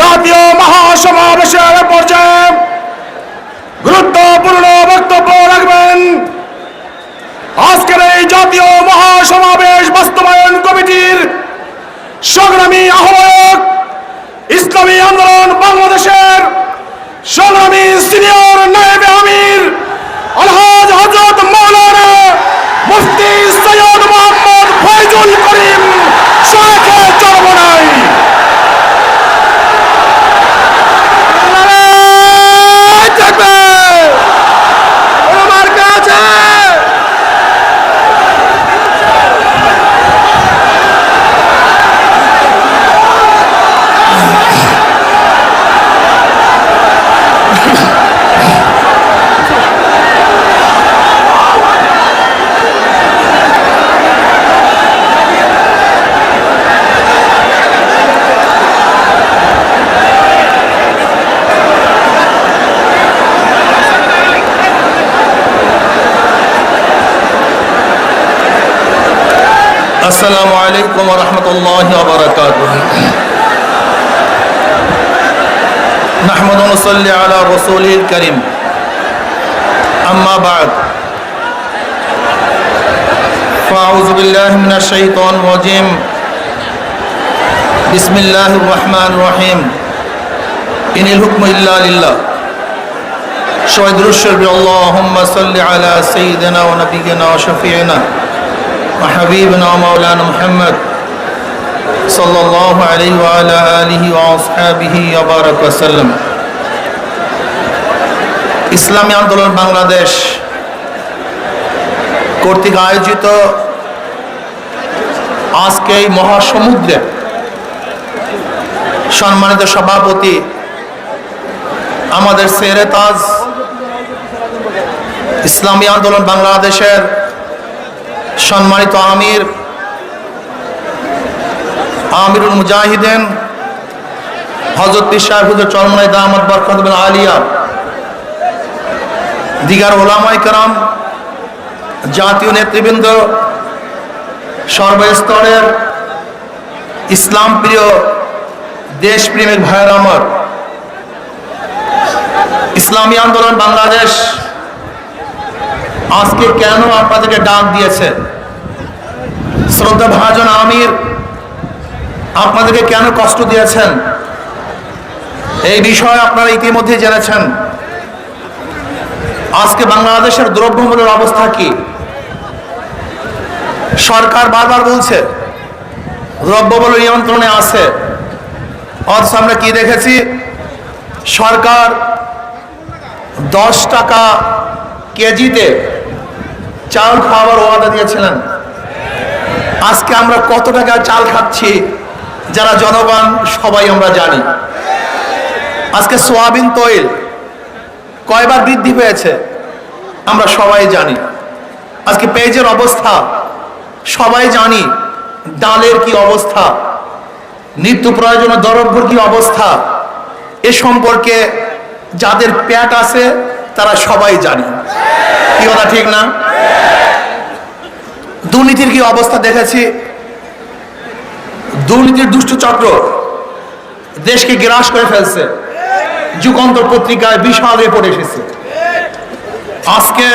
জাতীয় মহাসমাবেশের পর্যায়ে গুরুত্বপূর্ণ বক্তব্য রাখবেন। আজকের এই জাতীয় মহাসমাবেশ বাস্তবায়ন কমিটির সংগ্রামী আহ্বায়ক, ইসলামী আন্দোলন বাংলাদেশের সংগ্রামী সিনিয়র নায়েবে আমির হজরত মৌলানা মুফতি সৈয়দ মোহাম্মদ ফয়জুল করিম শাহে চরমনাই থাকবে আমার কাছে السلام عليكم ورحمة الله وبركاته نحمد ونصلي على رسوله الكريم أما بعد فأعوذ بالله من الشيطان الرجيم بسم الله الرحمن الرحيم إن الحكم إلا لله شهد الشرب اللهم صل على سيدنا ونبينا وشفيعنا وحبيبنا ومولانا محمد صلى الله عليه وعلى آله وأصحابه وبارك وسلم ইসলামী আন্দোলন বাংলাদেশ কর্তৃক আয়োজিত আজকে এই মহাসমুদ্রে সম্মানিত সভাপতি আমাদের সেরে তাজ ইসলামী আন্দোলন বাংলাদেশের সম্মানিত আমির, আমিরুল মুজাহিদেন হজরত সাহেব হুজুর চরমনাই দামদ বরকত আলিয়া, দিগার ওলামাই কারাম, জাতীয় নেতৃবৃন্দ, সর্বস্তরের ইসলাম প্রিয় দেশপ্রেমিক ভাইয়ের আমার ইসলামী আন্দোলন বাংলাদেশ আজকে কেন আপনাদেরকে ডাক দিয়েছে? শ্রদ্ধা ভাজন আমির, আপনাদেরকে কেন কষ্ট দিয়েছেন? এই বিষয়ে আপনারা ইতিমধ্যে জেনেছেন। আজকে বাংলাদেশের দ্রব্যমূল্যের অবস্থা কি? সরকার বারবার বলছে, দ্রব্যমূল্য নিয়ন্ত্রণে আছে। অথচ আমরা কি দেখেছি? সরকার দশ টাকা কেজিতে চাল খাওয়ার ওয়াদা দিয়েছিলেন। আজকে আমরা কত টাকা চাল খাচ্ছি, যারা জনগণ, সবাই আমরা জানি। আজকে সোয়াবিন তৈল কয়বার বৃদ্ধি পেয়েছে, আমরা সবাই জানি। আজকে পেঁয়াজের অবস্থা, সবাই জানি ডালের কি অবস্থা, নিত্য প্রয়োজনীয় দ্রব্যর কি অবস্থা, এ সম্পর্কে যাদের প্যাট আছে, তারা সবাই জানি। কি কথা ঠিক না? দুর্নীতির কি অবস্থা দেখেছি? দুর্নীতির দুষ্ট চক্র দেশকে গ্রাস করে ফেলছে। যুগান্তর পত্রিকায় বিশাল রিপোর্ট এসেছে। আজকে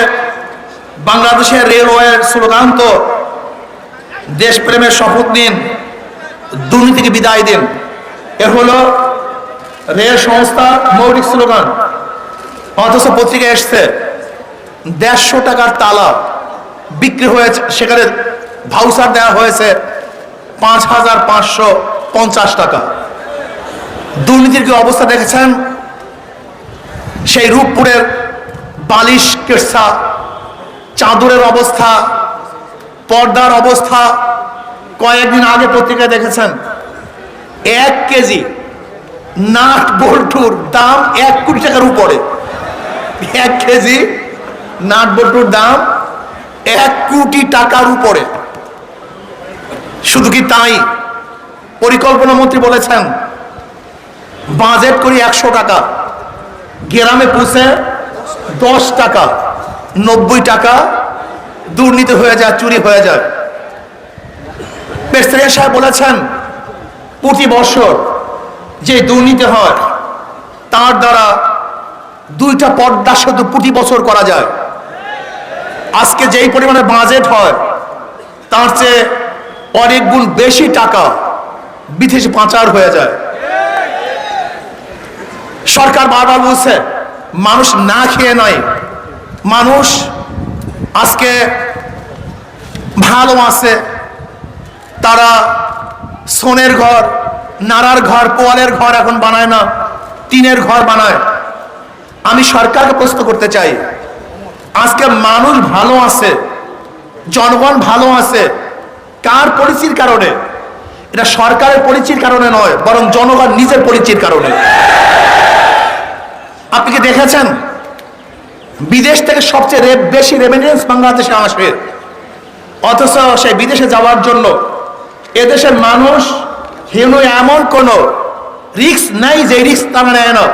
বাংলাদেশের রেলওয়ের স্লোগান তো দেশপ্রেমের শপথ নিন, দুর্নীতিকে বিদায় দিন। এ হলো রেল সংস্থার মৌলিক স্লোগান। অথচ পত্রিকা এসছে দেড়শো টাকার তালা বিক্রি হয়েছে, সেখানে ভাউচার দেওয়া হয়েছে পাঁচ হাজার পাঁচশো পঞ্চাশ টাকা। দুর্নীতির কি অবস্থা দেখেছেন? সেই রূপপুরের বালিশ কেসা, চাদরের অবস্থা, পর্দার অবস্থা কয়েকদিন আগে পত্রিকায় দেখেছেন। এক কেজি নাট বল্টুর দাম এক কোটি টাকার উপরে। এক কেজি নাট বল্টুর দাম এক কোটি টাকার উপরে। শুধু কি তাই? পরিকল্পনা মন্ত্রী বলেছেন, বাজেট করি একশো টাকা, গ্রামে পুষে দশ টাকা, নব্বই টাকা, দুর্নীতি হয়ে যায়, চুরি হয়ে যায়। প্রেসিডেন্ট সাহেব বলেছেন, প্রতি বছর যে দুর্নীতি হয়, তার দ্বারা দুইটা পর্দা শুধু প্রতি বছর করা যায়। আজকে যেই পরিমাণে বাজেট হয়, তার চেয়ে অনেক গুণ বেশি টাকা বিদেশ পাচার হয়ে যায়। সরকার বারবার বলছে, মানুষ না খেয়ে নয়, মানুষ আজকে ভালো আছে। তারা সোনের ঘর, নাড়ার ঘর পোয়ালের ঘর এখন বানায় না, টিনের ঘর বানায়। আমি সরকারকে প্রশ্ন করতে চাই আজকে মানুষ ভালো আছে, জনগণ ভালো আছে। কার পরিচির কারণে? এটা সরকারের পরিচির কারণে নয়, বরং জনগণ নিজের পরিচির কারণে। আপনি কি দেখেছেন? বিদেশ থেকে সবচেয়ে বেশি রেমিটেন্স বাংলাদেশে আসে। অথচ সেই বিদেশে যাওয়ার জন্য এদেশের মানুষ হেন এমন কোন রিক্স নাই যে রিক্স তারা নেয় না।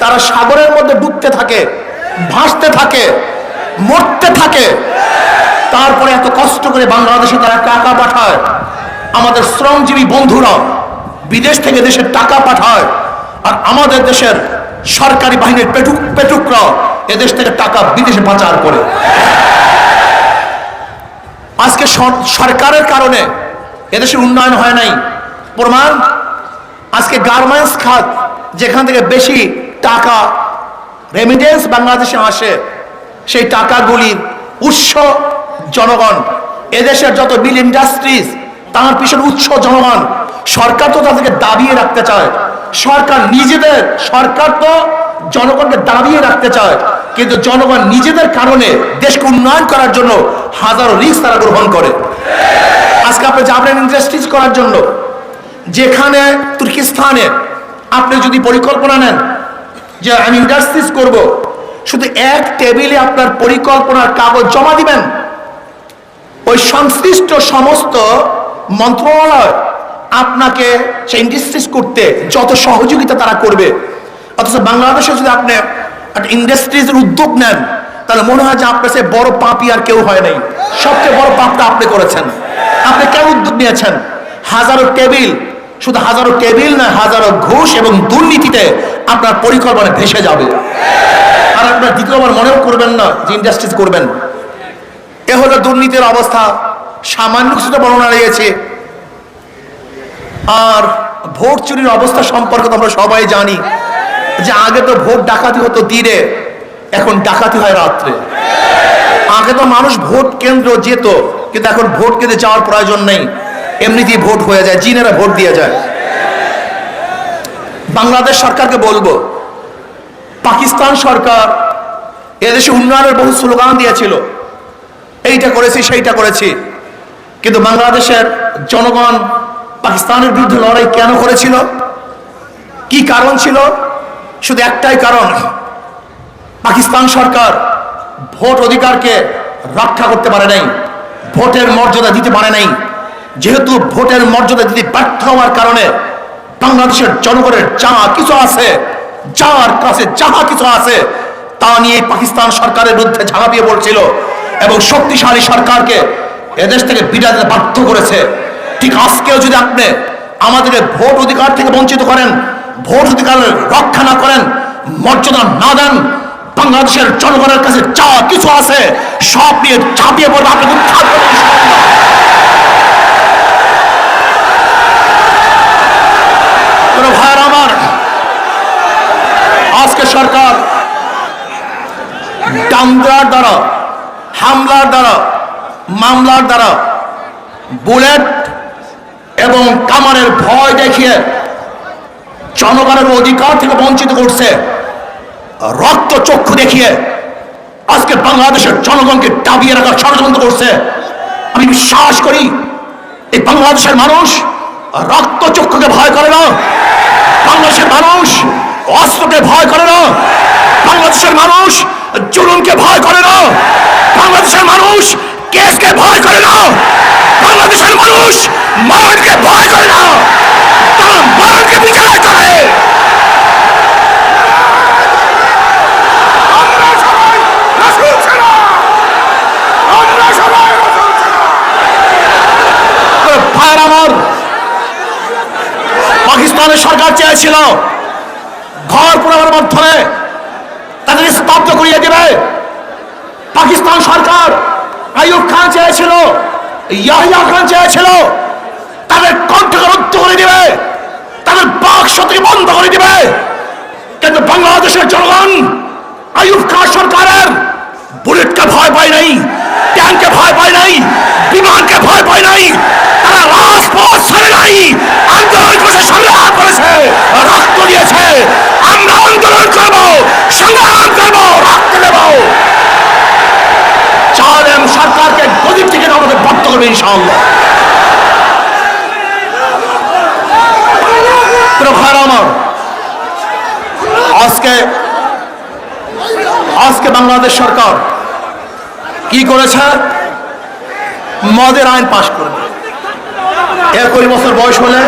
তারা সাগরের মধ্যে ডুবতে থাকে। ভাসতে থাকে, মরতে থাকে। তারপরে এত কষ্ট করে বাংলাদেশে তারা টাকা পাঠায়। আমাদের শ্রমজীবী বন্ধুরা বিদেশ থেকে দেশের টাকা পাঠায়। আর আমাদের দেশের সরকারি বাহিনীর পেটুক, পেটুকরা এদেশ থেকে টাকা বিদেশে পাচার করে। আজকে সরকারের কারণে এদেশের উন্নয়ন হয় নাই। প্রমাণ, আজকে গার্মেন্টস খাত, যেখান থেকে বেশি টাকা রেমিটেন্স বাংলাদেশে আসে, সেই টাকাগুলির উৎস জনগণ, এদেশের যত মিল ইন্ডাস্ট্রিজ তার পিছনে উৎস জনগণ, সরকার তো তাদেরকে দাবিয়ে রাখতে চায়। সরকার নিজেদের, সরকার তো জনগণকে দাবিয়ে রাখতে চায়। কিন্তু জনগণ নিজেদের কারণে দেশকে উন্নয়ন করার জন্য হাজারো রিস্ক তারা গ্রহণ করে। আজকে আপনি যাবেন ইন্ডাস্ট্রিজ করার জন্য, যেখানে তুর্কিস্তানে আপনি যদি পরিকল্পনা নেন যে আমি ইন্ডাস্ট্রিজ করব। শুধু এক টেবিলে আপনার পরিকল্পনার কাগজ জমা দিবেন। ওই সংশ্লিষ্ট সমস্ত মন্ত্রণালয় আপনাকে সেই ইন্ডাস্ট্রিজ করতে যত সহযোগিতা তারা করবে। অথচ বাংলাদেশে যদি আপনি একটা ইন্ডাস্ট্রিজের উদ্যোগ নেন, তাহলে মনে হয় যে আপনার সে বড় পাপি আর কেউ হয় নাই। সবচেয়ে বড় পাপটা আপনি করেছেন। আপনি কেন উদ্যোগ নিয়েছেন? হাজারো টেবিল শুধু হাজারো টেবিল না হাজারো ঘুষ এবং দুর্নীতিতে আপনার পরিকল্পনা ভেসে যাবে। আর আপনার দ্বিতীয়বার মনেও করবেন না যে ইন্ডাস্ট্রিজ করবেন। এ হলো দুর্নীতির অবস্থা। সামান্য কিছুটা বর্ণনা রয়েছে। আর ভোট চুরির অবস্থা সম্পর্কে তো আমরা সবাই জানি যে আগে তো ভোট ডাকাতি হতো দিনে, এখন ডাকাতি হয় রাত্রে। আগে তো মানুষ ভোট কেন্দ্র যেত, কিন্তু এখন ভোট কেন্দ্রে যাওয়ার প্রয়োজন নেই। এমনিতেই ভোট হয়ে যায়, জিনেরা ভোট দিয়ে যায়। বাংলাদেশ সরকারকে বলব, পাকিস্তান সরকার এদেশে উন্নয়নের বহু স্লোগান দিয়েছিল, এইটা করেছি, সেইটা করেছি। কিন্তু বাংলাদেশের জনগণ পাকিস্তানের বিরুদ্ধে লড়াই কেন করেছিল? কি কারণ ছিল? শুধু একটাই কারণ, পাকিস্তান সরকার ভোট অধিকারকে রক্ষা করতে পারে নাই, ভোটের মর্যাদা দিতে পারে নাই। যেহেতু ভোটের মর্যাদা দিতে ব্যর্থ হওয়ার কারণে বাংলাদেশের জনগণের যা কিছু আছে, যার কাছে যাহা কিছু আছে, তা নিয়ে পাকিস্তান সরকারের বিরুদ্ধে ঝাঁপিয়ে পড়ছিল এবং শক্তিশালী সরকারকে এদেশ থেকে বিদায় বাধ্য করেছে। ঠিক আজকেও যদি আপনি আমাদেরকে ভোট অধিকার থেকে বঞ্চিত করেন, ভোট অধিকার রক্ষা না করেন, মর্যাদা না দেন, বাংলাদেশের জনগণের কাছে যা কিছু আছে, সব নিয়ে ঝাঁপিয়ে পড়বে উৎখাত করবে ইনশাআল্লাহ। কোনো ভাইয়ের আমার আজকে সরকার। দাঙ্গার দ্বারা, হামলার দ্বারা, মামলার দ্বারা বুলেট এবং কামানের ভয় দেখিয়ে জনগণের অধিকার থেকে বঞ্চিত করছে, রক্ত চক্ষু দেখিয়ে আজকে বাংলাদেশের জনগণকে দাবিয়ে রাখার ষড়যন্ত্র করছে। আমি বিশ্বাস করি, এই বাংলাদেশের মানুষ রক্ত চক্ষুকে ভয় করে না। বাংলাদেশের মানুষ অস্ত্রকে ভয় করে না। বাংলাদেশের মানুষ জুলুমকে ভয় করে না। বাংলাদেশের মানুষ কেসকে ভয় করে না। বাংলাদেশের মানুষ মরণকে ভয় করে না। তারা মরণকে বিচার করে। পাকিস্তানের সরকার চেয়েছিল পুরাবার মাধ্যমে তাদের স্তব্ধ করিয়ে দেবে। পাকিস্তান সরকার আইয়ুব খান চেয়েছিল, ইয়াহিয়া খান চেয়েছিল, তাদের কণ্ঠকে রুদ্ধ করে দিবে, তাদের বাক শক্তি বন্ধ করে দিবে। কিন্তু বাংলাদেশের জনগণ আইয়ুব খান সরকারের বুলেটকে ভয় পায় নাই ট্যাঙ্কে ভয় পায় নাই বিমানকে ভয় পায় নাই তারা রাজপথ ছেড়ে নাই আন্দোলন করেছে সংগ্রাম করেছে রক্ত দিয়েছে আমরা আন্দোলন করব সংগ্রাম করব রক্ত দেব চালেম সরকারকে গদির থেকে আমাদের বদ্ধ করবে ইনশাআল্লাহ প্রিয় ভাইরা আমার আজকে আজকে বাংলাদেশ সরকার কি করেছে? মদের আইন পাশ করবে। একুশ বছর বয়স হলে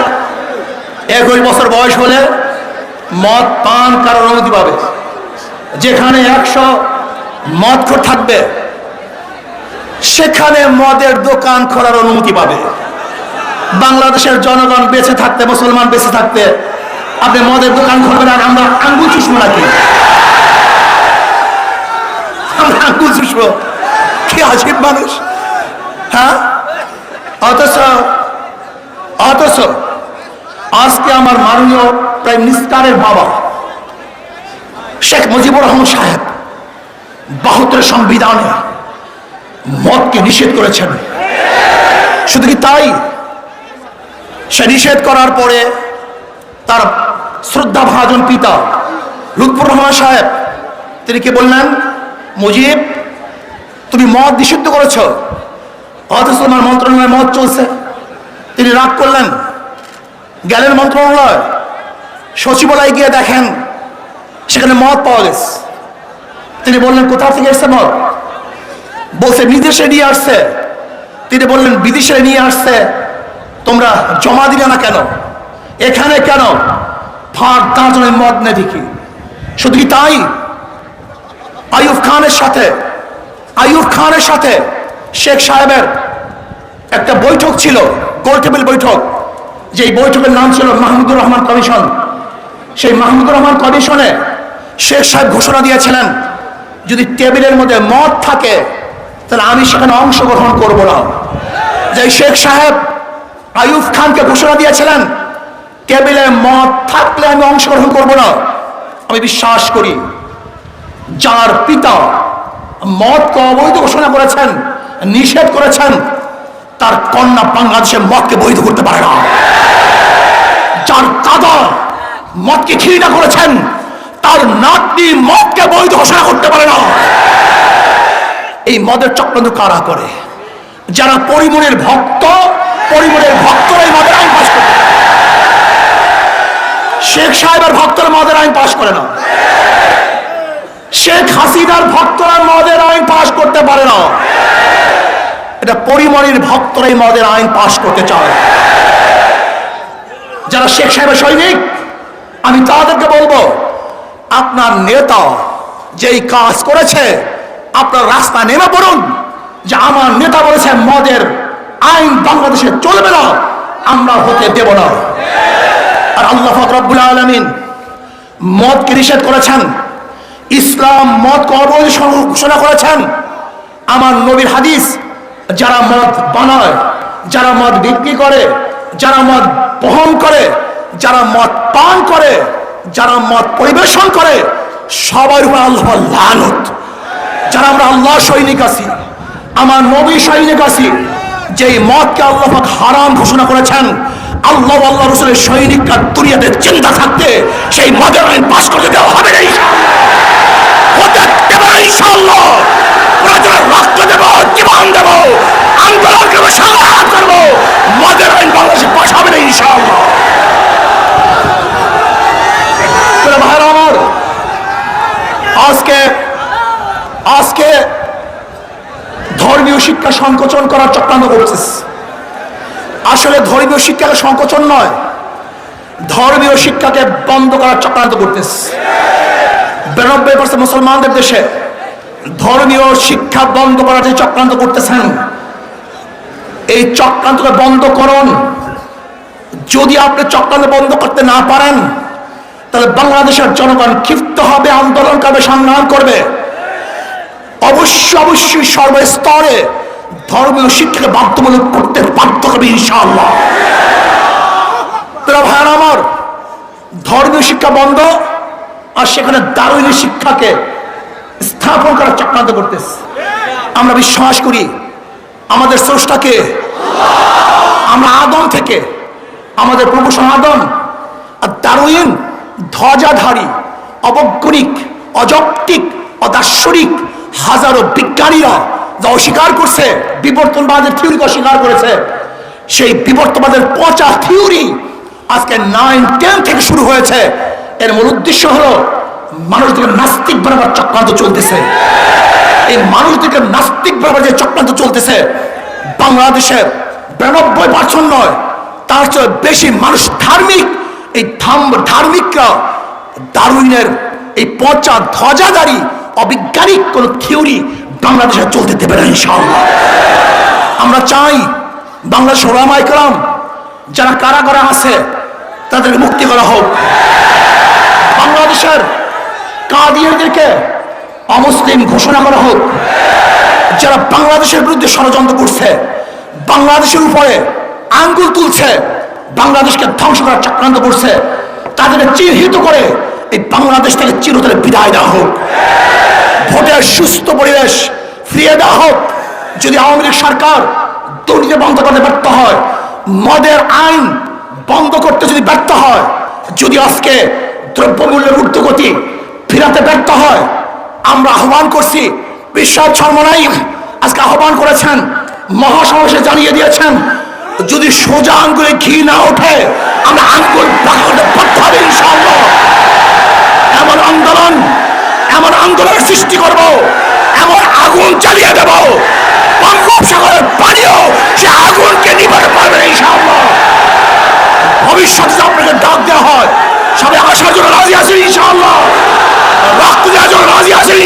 একুশ বছর বয়স হলে মদ পান কারণ অনুমতি পাবে। যেখানে একশো মদ থাকবে, সেখানে মদের দোকান খোলার অনুমতি পাবে। বাংলাদেশের জনগণ বেঁচে থাকতে, মুসলমান বেঁচে থাকতে, আপনি মদের দোকান খুলবেন আর আমরা আঙ্গুল চুষবো নাকি? আমরা আঙ্গুল চুষবো কি আজীব মানুষ। হ্যাঁ? অথচ অথচ আজকে আমার মাননীয় প্রাইম মিনিস্টারের বাবা, শেখ মুজিবুর রহমান সাহেব বাহাত্তর সংবিধানে মদকে নিষেধ করেছেন। শুধু কি তাই? সে নিষেধ করার পরে তার শ্রদ্ধা ভাজন পিতা লুৎফুর রহমান সাহেব, তিনি কি বললেন? মুজিব, তুমি মদ নিষিদ্ধ করেছ। অথচ তোমার মন্ত্রণালয়ে মদ চলছে। তিনি রাগ করলেন। গেলেন মন্ত্রণালয় সচিবালয়ে গিয়ে দেখেন, সেখানে মদ পাওয়া গেছে। তিনি বললেন, কোথা থেকে এসছে মদ? বলছে, বিদেশে নিয়ে আসছে। তিনি বললেন, বিদেশে নিয়ে আসছে? তোমরা জমা দিলে না কেন? এখানে কেন? ফাঁক দাঁড়ানো মদ নেই দেখি। শুধু কি তাই? আইয়ুব খানের সাথে আয়ুব খানের সাথে শেখ সাহেবের একটা বৈঠক ছিল গোল টেবিল বৈঠক। যেই বৈঠকের নাম ছিল মাহমুদুর রহমান কমিশন। সেই মাহমুদুর রহমান কমিশনে শেখ সাহেব ঘোষণা দিয়েছিলেন, যদি টেবিলের মধ্যে মদ থাকে, তাহলে আমি সেখানে অংশগ্রহণ করব না। যে শেখ সাহেব আইয়ুব খানকে ঘোষণা দিয়েছিলেন, টেবিলে মদ থাকলে আমি অংশগ্রহণ করব না। আমি বিশ্বাস করি যার পিতা মদকে অবৈধ ঘোষণা করেছেন, নিষেধ করেছেন, তার কন্যা বাংলাদেশে মদকে বৈধ করতে পারে না। যার দাদা মদকে ঘৃণা করেছেন, তার নাতনি মদকে বৈধ ঘোষণা করতে পারে না। এই মদের চক্রান্ত কারা করে? যারা পরিমণের ভক্ত, পরিমণের ভক্তরাই মদের আইন পাশ করে। শেখ সাহেবের ভক্তরা মদের আইন পাশ করে না। শেখ হাসিনার ভক্তরা মদের আইন পাশ করতে পারে না। এটা পরিমণির ভক্তরাই মদের আইন পাশ করতে চায়। যারা শেখ সাহেবের সৈনিক, আমি তাদেরকে বলব, আপনার নেতা যেই কাজ করেছে, আপনার রাস্তা নেমে পড়ুন যে আমার নেতা বলেছে মদের আইন বাংলাদেশে চলবে না, আমরা হতে দেব না। আর আল্লাহ ফকরাবুল আলমিন মদকে নিষেধ করেছেন ইসলাম মদ অবৈধ ঘোষণা করেছেন। আমার নবীর হাদিস, যারা মদ বানায়, যারা মদ বিক্রি করে, যারা মদ বহন করে, যারা মদ পান করে, যারা মদ পরিবেশন করে, সবার উপর আল্লাহ লানত। যারা আমরা আল্লাহ সৈনিক আছি, আমার নবী সৈনিক আছি, যেই মদকে আল্লাহ হারাম ঘোষণা করেছেন, আল্লাহ আল্লাহ রসুলের সৈনিকরা দুনিয়াতে চিন্তা থাকতে সেই মদের আইন পাশ করতে দেওয়া হবে না আজকে ধর্মীয় শিক্ষা সংকোচন করার চক্রান্ত করছিস আসলে ধর্মীয় শিক্ষাকে সংকোচন নয়, ধর্মীয় শিক্ষাকে বন্ধ করার চক্রান্ত করতেস বিরানব্বই পার্সেন্ট মুসলমানদের দেশে ধর্মীয় শিক্ষা বন্ধ করার যে চক্রান্ত করতেছেন, এই চক্রান্তকে বন্ধ করুন। যদি আপনি চক্রান্ত বন্ধ করতে না পারেন, তাহলে বাংলাদেশের জনগণ ক্ষিপ্ত হবে আন্দোলন করবে সংগ্রাম করবে। অবশ্যই অবশ্যই সর্বস্তরে ধর্মীয় শিক্ষাকে বাধ্যমূলক করতে বাধ্য হবে ইনশাআল্লাহ। তোরা ভাইয়ার আমার, ধর্মীয় শিক্ষা বন্ধ, আর সেখানে দারুণী শিক্ষাকে স্থাপন করার চক্রান্ত করতেছে। আমরা বিশ্বাস করি, আমাদের স্রষ্টাকে, আমরা আদম থেকে, আমাদের প্রভু আদম আর দারুইন, ধ্বজাধারী, অবজ্ঞনিক, অযৌক্তিক অদাশ্বরিক হাজারো বিজ্ঞানীরা যা অস্বীকার করছে, বিবর্তনবাদের থিওরিকে অস্বীকার করেছে, সেই বিবর্তনবাদের পচা থিওরি আজকে নাইন টেন থেকে শুরু হয়েছে। এর মূল উদ্দেশ্য হলো মানুষদের নাস্তিক বানাবার চক্রান্ত চলতেছে। এই মানুষদেরকে নাস্তিক বানাবার যে চক্রান্ত চলতেছে, বাংলাদেশের বিরানব্বই পার্সেন্ট নয়, তার চেয়ে বেশি মানুষ ধার্মিক। এই ধার্মিকরা দারুইনের এই পচা ধ্বজাধারী, অবিজ্ঞানিক কোন থিওরি বাংলাদেশে চলতে দেবে না, ইনশাআল্লাহ। আমরা চাই বাংলাদেশ ওলামাই কালাম যারা কারাগারে আছে, তাদেরকে মুক্তি করা হোক। বাংলাদেশের কাদিয়াদেরকে অমুসলিম ঘোষণা করা হোক। যারা বাংলাদেশের বিরুদ্ধে ষড়যন্ত্র করছে, বাংলাদেশের উপরে আঙ্গুল তুলছে, বাংলাদেশকে ধ্বংস করার চক্রান্ত করছে, তাদেরকে চিহ্নিত করে এই বাংলাদেশ থেকে চিরতরে বিদায় দেওয়া হোক। ভোটের সুস্থ পরিবেশ ফিরিয়ে দেওয়া হোক। যদি আওয়ামী লীগ সরকার দুর্নীতি বন্ধ করতে ব্যর্থ হয়, মদের আইন বন্ধ করতে যদি ব্যর্থ হয়, যদি আজকে দ্রব্যমূল্যের ঊর্ধ্বগতি ফিরাতে ব্যর্থ হয়। আমরা আহ্বান করছি, বিশ্বাস ছর্মনাই আজকে আহ্বান করেছেন, মহাসমাবেশে জানিয়ে দিয়েছেন, যদি সোজা আঙ্গুলে ঘি না ওঠে, আমরা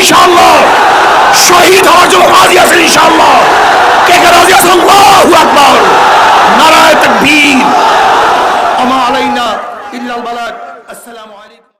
انشاءاللہ۔ شہید ہو جو غازی حسن انشاءاللہ۔ کہ غازی حسن اللہ اکبر۔